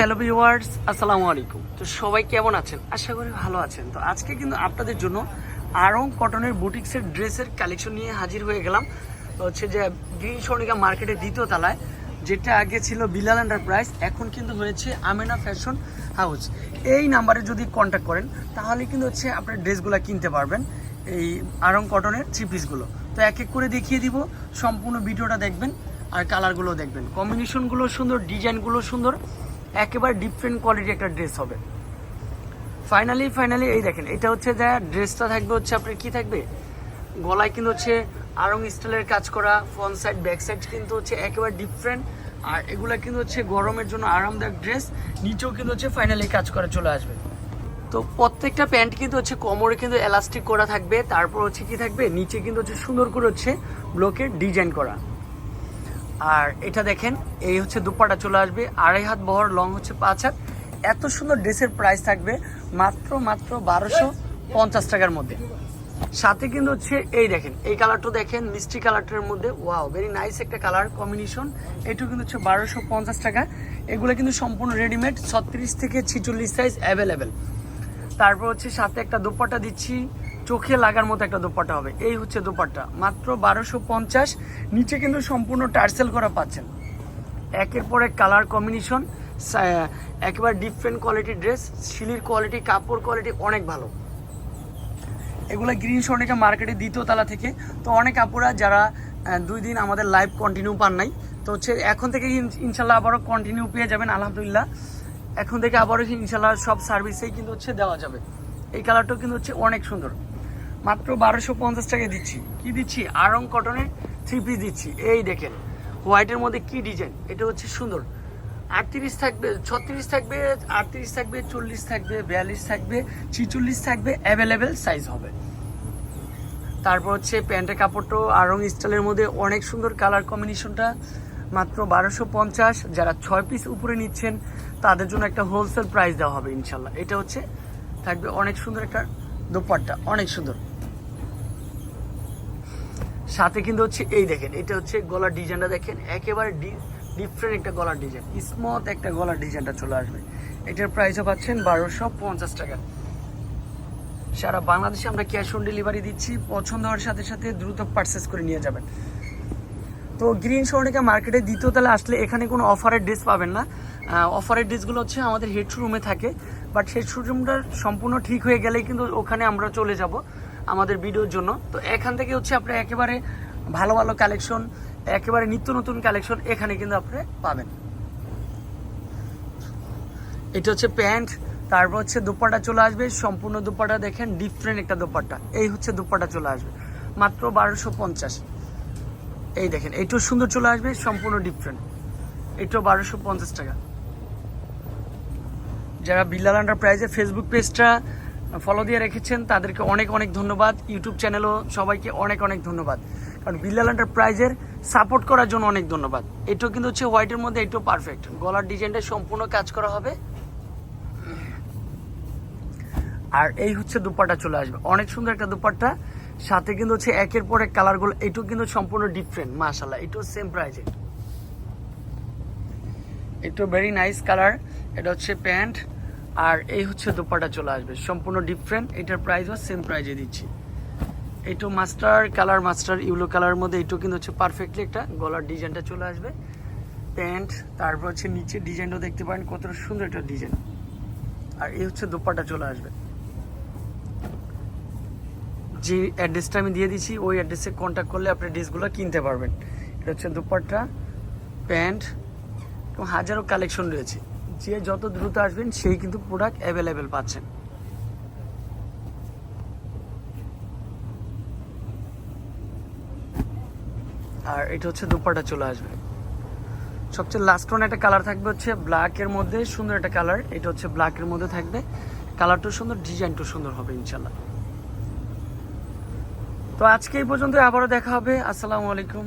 Hello viewers, আসসালামু আলাইকুম। তো সবাই কেমন আছেন? আশা করি ভালো আছেন। তো আজকে কিন্তু আপনাদের জন্য আরং কটনের বুটিক্সের ড্রেসের কালেকশন নিয়ে হাজির হয়ে গেলাম। হচ্ছে যে গ্রিন স্বর্ণিকা মার্কেটের দ্বিতীয় তলায়, যেটা আগে ছিল বিলাল এন্টারপ্রাইজ এখন কিন্তু হয়েছে আমেনা ফ্যাশন হাউস এই নাম্বারে যদি কন্ট্যাক্ট করেন, তাহলে কিন্তু হচ্ছে আপনার ড্রেসগুলো কিনতে পারবেন, এই আরং কটনের থ্রি পিসগুলো তো এক এক করে দেখিয়ে দিব, সম্পূর্ণ ভিডিওটা দেখবেন আর কালারগুলো দেখবেন। কম্বিনেশনগুলো সুন্দর ডিজাইনগুলো সুন্দর। একেবারে ডিফারেন্ট কোয়ালিটি একটা ড্রেস হবে। ফাইনালি ফাইনালি এই দেখেন, এটা হচ্ছে যা ড্রেসটা থাকবে হচ্ছে আপনার কি থাকবে? গলায় কিন্তু হচ্ছে আরং স্টাইলের কাজ করা ফ্রন্ট সাইড ব্যাক সাইড কিন্তু হচ্ছে একেবারে ডিফারেন্ট আর এগুলো কিন্তু হচ্ছে গরমের জন্য আরামদায়ক ড্রেস নিচেও কিন্তু হচ্ছে ফাইনালি কাজ করা চলে আসবে। তো প্রত্যেকটা প্যান্ট কিন্তু হচ্ছে কোমরে কিন্তু এলাস্টিক করা থাকবে, তারপর হচ্ছে কি থাকবে? নিচে কিন্তু হচ্ছে সুন্দর করে হচ্ছে ব্লকের ডিজাইন করা। আর এটা দেখেন, এই হচ্ছে দুপাটা চলে আসবে, আড়াই হাত বহর লং হচ্ছে পাঁচ হাত। এত সুন্দর ড্রেসের প্রাইস থাকবে মাত্র মাত্র বারোশো পঞ্চাশ টাকার মধ্যে। সাথে কিন্তু হচ্ছে এই দেখেন, এই কালারটা দেখেন, মিষ্টি কালারটার মধ্যে ওয়াও ভেরি নাইস একটা কালার কম্বিনেশন এটু কিন্তু হচ্ছে বারোশো পঞ্চাশ টাকা। এগুলো কিন্তু সম্পূর্ণ রেডিমেড ছত্রিশ থেকে ছিচল্লিশ সাইজ অ্যাভেলেবেল তারপর হচ্ছে সাথে একটা দোপাট্টা দিচ্ছি। চোখে লাগার মতো একটা দোপাট্টা হবে। এই হচ্ছে দোপাট্টা। মাত্র বারোশো পঞ্চাশ, নিচে কিন্তু সম্পূর্ণ টার্সেল করা পাচ্ছেন। একের পর এক কালার কম্বিনেশন একেবারে ডিফারেন্ট কোয়ালিটি ড্রেস শিলির কোয়ালিটি কাপড় কোয়ালিটি অনেক ভালো। এগুলো গ্রিন স্বর্ণিকা মার্কেটে দ্বিতীয় তলা থেকে। তো অনেক আপুরা যারা দুই দিন আমাদের লাইভ কন্টিনিউ পান নাই, তো হচ্ছে এখন থেকে ইনশাল্লাহ আবারও কন্টিনিউ পেয়ে যাবেন, আলহামদুলিল্লাহ। এখন থেকে আবারও ইনশাল্লাহ সব সার্ভিসেই কিন্তু হচ্ছে দেওয়া যাবে। এই কালারটাও কিন্তু হচ্ছে অনেক সুন্দর। মাত্র বারোশো পঞ্চাশ টাকায় দিচ্ছি। কি দিচ্ছি? আরং কটনের থ্রি পিস দিচ্ছি। এই দেখেন হোয়াইটের মধ্যে কি ডিজাইন এটা হচ্ছে সুন্দর। আটত্রিশ থাকবে, ছত্রিশ থাকবে, আটত্রিশ থাকবে, চল্লিশ থাকবে, বিয়াল্লিশ থাকবে, ছিচল্লিশ থাকবে অ্যাভেলেবেল সাইজ হবে। তারপর হচ্ছে প্যান্টের কাপড়টাও আরং স্টাইলের মধ্যে অনেক সুন্দর কালার কম্বিনেশনটা মাত্র বারোশো পঞ্চাশ। যারা ছয় পিস উপরে নিচ্ছেন, তাদের জন্য একটা হোলসেল প্রাইস দেওয়া হবে ইনশাল্লাহ এটা হচ্ছে, থাকবে অনেক সুন্দর একটা দোপাট্টা, অনেক সুন্দর। সাথে কিন্তু হচ্ছে এই দেখেন, এটা হচ্ছে গলার ডিজাইনটা দেখেন, একেবারে ডিফারেন্ট একটা গলার ডিজাইন স্মথ একটা গলার ডিজাইনটা চলে আসবে। এটার প্রাইসও পাচ্ছেন বারোশো পঞ্চাশ টাকা। সারা বাংলাদেশে আমরা ক্যাশ অন ডেলিভারি দিচ্ছি, পছন্দ হওয়ার সাথে সাথে দ্রুত পারচেস করে নিয়ে যাবেন। তো গ্রিন স্বর্ণিকা মার্কেটে দ্বিতীয় তলা আসলে এখানে কোনো অফারের ড্রেস পাবেন না। অফারের ড্রেসগুলো হচ্ছে আমাদের হেড শোরুমে থাকে বাট হেড শোরুমটা সম্পূর্ণ ঠিক হয়ে গেলেই কিন্তু ওখানে আমরা চলে যাব। আমাদের ভিডিওর জন্য। তো এখান থেকে হচ্ছে আপনি একেবারে ভালো ভালো কালেকশন একেবারে নিত্য নতুন কালেকশন এখানে কিন্তু আপনি পাবেন। এটা হচ্ছে প্যান্ট, তারপর হচ্ছে দুপাটা চলে আসবে, সম্পূর্ণ দুপাটা দেখেন ডিফারেন্ট একটা দুপাট্টা এই হচ্ছে দুপাটা চলে আসবে, মাত্র বারোশো পঞ্চাশ। এই দেখেন এইটাও সুন্দর চলে আসবে, সম্পূর্ণ ডিফারেন্ট এটাও বারোশো পঞ্চাশ টাকা। যারা বিল্লাল আন্ডার প্রাইজে ফেসবুক পেজটা ফলো দিয়ে রেখেছেন, তাদেরকে অনেক অনেক ধন্যবাদ। ইউটিউব চ্যানেলও সবাইকে অনেক অনেক ধন্যবাদ। কারণ বিল্লাল আন্ডার প্রাইজের সাপোর্ট করার জন্য অনেক ধন্যবাদ। এটাও কিন্তু হচ্ছে হোয়াইটের মধ্যে, এটাও পারফেক্ট গলার ডিজাইনটা সম্পূর্ণ কাজ করা হবে। আর এই হচ্ছে দুপাট্টা চলে আসবে। অনেক সুন্দর একটা দুপাট্টা। সাথে কিন্তু হচ্ছে একের পর এক কালারগুলো এটাও কিন্তু সম্পূর্ণ ডিফারেন্ট মাশাল্লাহ এটাও সেম প্রাইজে একটু ভেরি নাইস কালার এটা হচ্ছে প্যান্ট। আর এই হচ্ছে দুপাটা চলে আসবে। সম্পূর্ণ ডিফারেন্ট এটার প্রাইসও সেম প্রাইজে দিচ্ছি। এইটু মাস্টার কালার মাস্টার ইউলো কালারের মধ্যে এইটু কিন্তু হচ্ছে পারফেক্টলি একটা গলার ডিজাইনটা চলে আসবে। প্যান্ট তারপর হচ্ছে নিচে ডিজাইনটাও দেখতে পারেন কতটা সুন্দর একটা ডিজাইন আর এই হচ্ছে দোপাটা চলে আসবে। যে অ্যাড্রেসটা আমি দিয়ে দিচ্ছি, ওই অ্যাড্রেসে কন্ট্যাক্ট করলে আপনি ড্রেসগুলো কিনতে পারবেন। এটা হচ্ছে দুপাট্টা প্যান্ট এবং হাজারো কালেকশন রয়েছে। যে যত দ্রুত আসবেন, সেই কিন্তু প্রোডাক্ট অ্যাভেলেবেল পাচ্ছেন। আর এটা হচ্ছে দুপাটা চলে আসবে। সবচেয়ে লাস্ট ওয়ান একটা কালার থাকবে হচ্ছে ব্ল্যাকের মধ্যে, সুন্দর একটা কালার এটা হচ্ছে ব্ল্যাকের মধ্যে থাকবে। কালারটাও সুন্দর ডিজাইনটাও সুন্দর হবে ইনশাল্লাহ তো আজকে এই পর্যন্ত আবারও দেখা হবে। আসসালামু আলাইকুম।